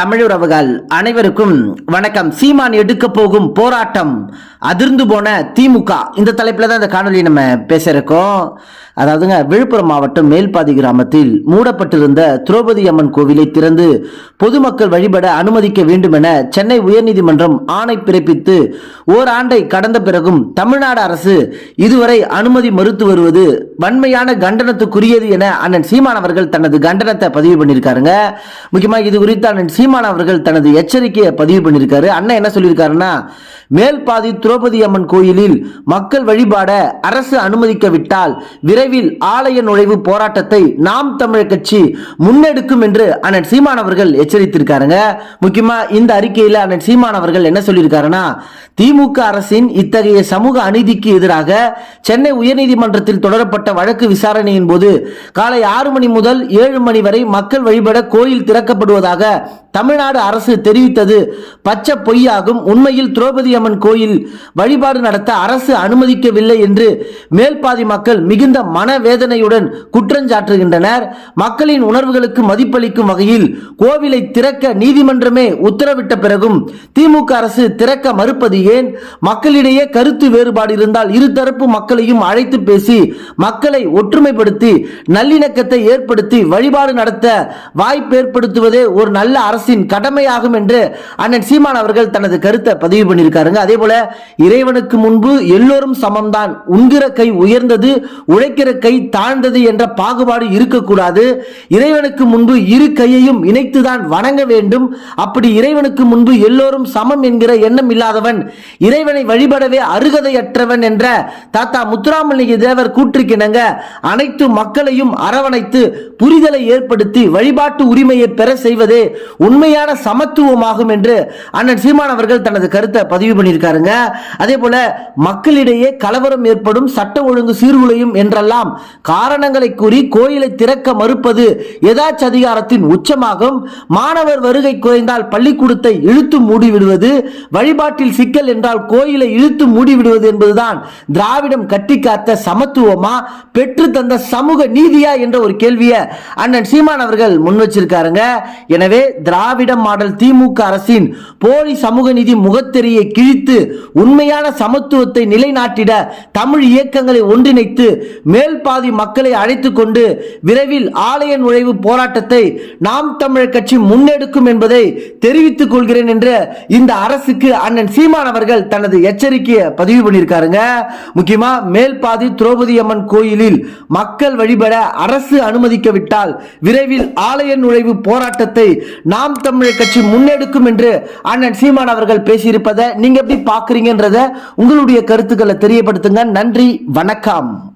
தமிழுறவுகள் அனைவருக்கும் வணக்கம். சீமான் எடுக்க போகும் போராட்டம் அதிர்ந்து போன திமுக. இந்த தலைப்பில் தான் இந்த காணொலி நம்ம பேச இருக்கோம் அதாவதுங்க விழுப்புரம் மாவட்டம் மேல்பாதி கிராமத்தில் மூடப்பட்டிருந்த திரௌபதி அம்மன் கோவிலை திறந்து பொதுமக்கள் வழிபட அனுமதிக்க வேண்டும் என சென்னை உயர்நீதிமன்றம் ஆணை பிறப்பித்து ஓராண்டை கடந்த பிறகும் தமிழ்நாடு அரசு இதுவரை அனுமதி மறுத்து வருவது வன்மையான கண்டனத்துக்குரியது என அண்ணன் சீமான் அவர்கள் தனது கண்டனத்தை பதிவு பண்ணியிருக்காருங்க. முக்கியமாக இது குறித்து அண்ணன் சீமான் அவர்கள் தனது எச்சரிக்கையை பதிவு பண்ணியிருக்காரு. அண்ணன் என்ன சொல்லியிருக்காருன்னா மேல்பாதி திரௌபதி அம்மன் கோயிலில் மக்கள் வழிபாட அரசு அனுமதிக்கவிட்டால் விரைவில் ஆலய நுழைவு போராட்டத்தை நாம் தமிழர் கட்சி முன்னெடுக்கும் என்று அண்ணன் சீமான் அவர்கள் எச்சரித்திருக்காருங்க. முக்கியமா இந்த அறிக்கையில அண்ணன் சீமான் அவர்கள் என்ன சொல்லியிருக்காருன்னா திமுக அரசின் இத்தகைய சமூக அநீதிக்கு எதிராக சென்னை உயர்நீதிமன்றத்தில் தொடரப்பட்ட வழக்கு விசாரணையின் போது காலை ஆறு மணி முதல் ஏழு மணி வரை மக்கள் வழிபட கோயில் திறக்கப்படுவதாக தமிழ்நாடு அரசு தெரிவித்தது. பச்சை பொய்யாகும். உண்மையில் திரௌபதி அம்மன் கோயில் வழிபாடு நடத்த அரசு அனுமதிக்கவில்லை என்று மேல்பாதி மக்கள் மிகுந்த மனவேதனையுடன் குற்றஞ்சாட்டுகின்றனர் மக்களின் உணர்வுகளுக்கு மதிப்பளிக்கும் வகையில் கோவிலை திறக்க நீதிமன்றமே உத்தரவிட்ட பிறகும் திமுக அரசு திறக்க மறுப்பது ஏன்? மக்களிடையே கருத்து வேறுபாடு இருந்தால் இருதரப்பு மக்களையும் அழைத்து பேசி மக்களை ஒற்றுமைப்படுத்தி நல்லிணக்கத்தை ஏற்படுத்தி வழிபாடு நடத்த வாய்ப்பு ஏற்படுத்துவதே ஒரு நல்ல அரசின் கடமையாகும் என்று அண்ணன் சீமான் அவர்கள் தனது கருத்தை பதிவு பண்ணியிருக்காருங்க. அதே போல இறைவனுக்கு முன்பு எல்லோரும் சமம்தான். உண்கிற கை உயர்ந்தது உழைக்கிற கை தாழ்ந்தது என்ற பாகுபாடு இருக்கக்கூடாது. இறைவனுக்கு முன்பு இரு கையையும் இணைத்துதான் வணங்க வேண்டும். அப்படி இறைவனுக்கு முன்பு எல்லோரும் சமம் என்கிற எண்ணம் இல்லாதவன் இறைவனை வழிபடவே அருகதையற்றவன் என்ற தாத்தா முத்துராமலிங்க தேவர் கூற்றுக்கிணங்க அனைத்து மக்களையும் அரவணைத்து புரிதலை ஏற்படுத்தி வழிபாட்டு உரிமையை பெற செய்வதே உண்மையான சமத்துவமாகும் என்று அண்ணன் சீமான் அவர்கள் தனது கருத்தை பதிவு பண்ணியிருக்காருங்க. அதே போல மக்களிடையே கலவரம் ஏற்படும் சட்ட ஒழுங்கு சீர்குலையும் என்றெல்லாம் காரணங்களை கூறி கோயிலை திறக்க மறுப்பது எதாச்சு அதிகாரத்தின் உச்சமாகும். மாணவர் வருகை குறைந்தால் பள்ளிக்கூடத்தை இழுத்து மூடிவிடுவது வழிபாட்டில் சிக்கல் என்றால் கோயிலை இழுத்து மூடிவிடுவது என்பதுதான் திராவிடம் கட்டி காத்த சமத்துவமா பெற்று தந்த சமூக நீதியா என்ற ஒரு கேள்வியை அண்ணன் சீமான் அவர்கள் முன் வச்சிருக்காருங்க. எனவே திரா திராவிட மாடல் திமுக அரசின் போலி சமூக நீதி முகத்தெரியை கிழித்து உண்மையான சமத்துவத்தை நிலைநாட்டிட தமிழ் இயக்கங்களை ஒன்றிணைத்து மேல் பாதி மக்களை அழைத்து கொண்டு விரைவில் ஆலய நுழைவு போராட்டத்தை நாம் தமிழர் கட்சி முன்னெடுக்கும் என்பதை தெரிவித்துக் கொள்கிறேன் என்று இந்த அரசுக்கு அண்ணன் சீமான் அவர்கள் தனது எச்சரிக்கையை பதிவு பண்ணியிருக்காருங்க. முக்கியமா மேல் பாதி திரௌபதி அம்மன் கோயிலில் மக்கள் வழிபட அரசு அனுமதிக்கவிட்டால் விரைவில் ஆலய நுழைவு போராட்டத்தை நாம் நாம் தமிழர் கட்சி முன்னெடுக்கும் என்று அண்ணன் சீமான் அவர்கள் பேசியிருப்பதை நீங்க எப்படி பாக்குறீங்கன்றத உங்களுடைய கருத்துக்களை தெரியப்படுத்துங்க. நன்றி வணக்கம்.